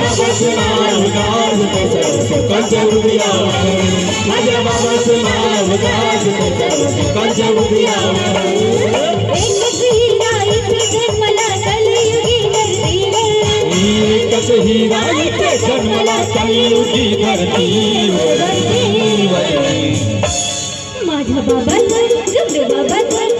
बाबाचं नाव गाजते सर्व सुखांच्या हृदयावर माझ्या बाबाचं नाव गाजते सर्व सुखांच्या हृदयावर एक वीरा इथे जन्मला कलियुगी धरतीवर माझ्या बाबाचं तुझ्या बाबाचं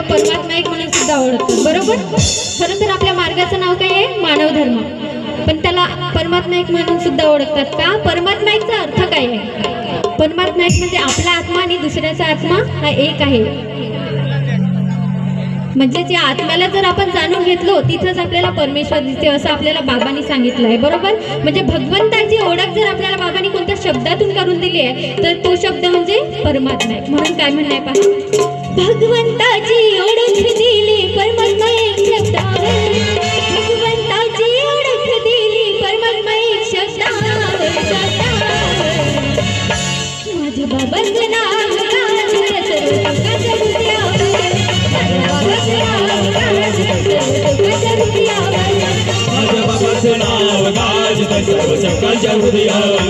काही परमात्मा एक म्हणून सुद्धा ओळखतात. बरोबर? खरं तर आपल्या मार्गाचं नाव काय आहे? मानव धर्म. पण त्याला परमात्मा एक म्हणून सुद्धा ओळखतात का? परमात्मा एकचा अर्थ काय आहे? परमात्मा एक म्हणजे आपला आत्मा आणि दुसऱ्याचा आत्मा हा एक आहे. म्हणजे त्या आत्म्याला जर आपण जाणून घेतलो तिथंच आपल्याला परमेश्वर दिसते असं आपल्याला बाबांनी सांगितलं आहे. बरोबर? म्हणजे भगवंताची ओळख जर आपल्याला बाबांनी कोणत्या शब्दातून करून दिली आहे तर तो शब्द म्हणजे परमात्मा आहे म्हणून काय म्हणणं आहे पहा. भगवंताची ओळख दिली परमात्मा एक शब्दावर भगवंताची ओळख दिली परमात्मा एक शब्दावर माझ्या बाबांचं नाव सुखाच्या हृदयावर.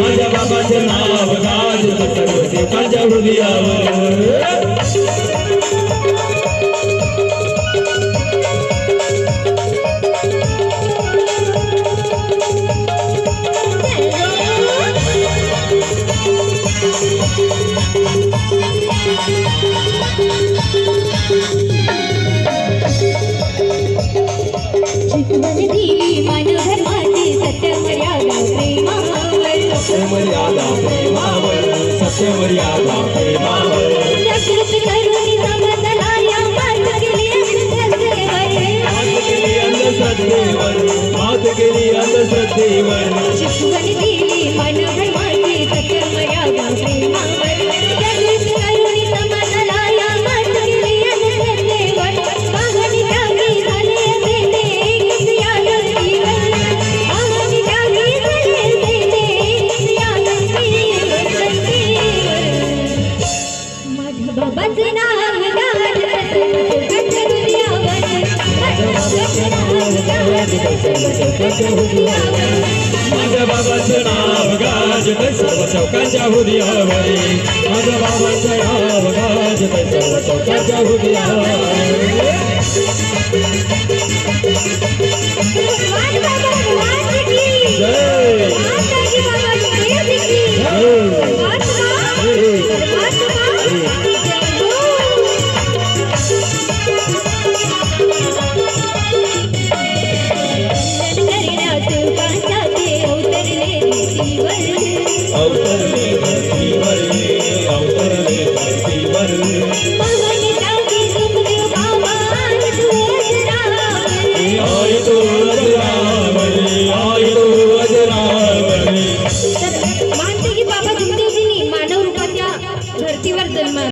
माझ्या बाबांचं नाव गाजलं सर्व सुखाच्या हृदयावर. अंधश्रद्धेवर. मात अंधश्रद्धेवर मात अंधश्रद्धेवर माझ्या बाबाचं नाव गाजत सर्व चौकाच्या हुदियावर. माझ्या बाबाचं नाव गाजत सर्व चौकाच्या हुदियावर. अवतरने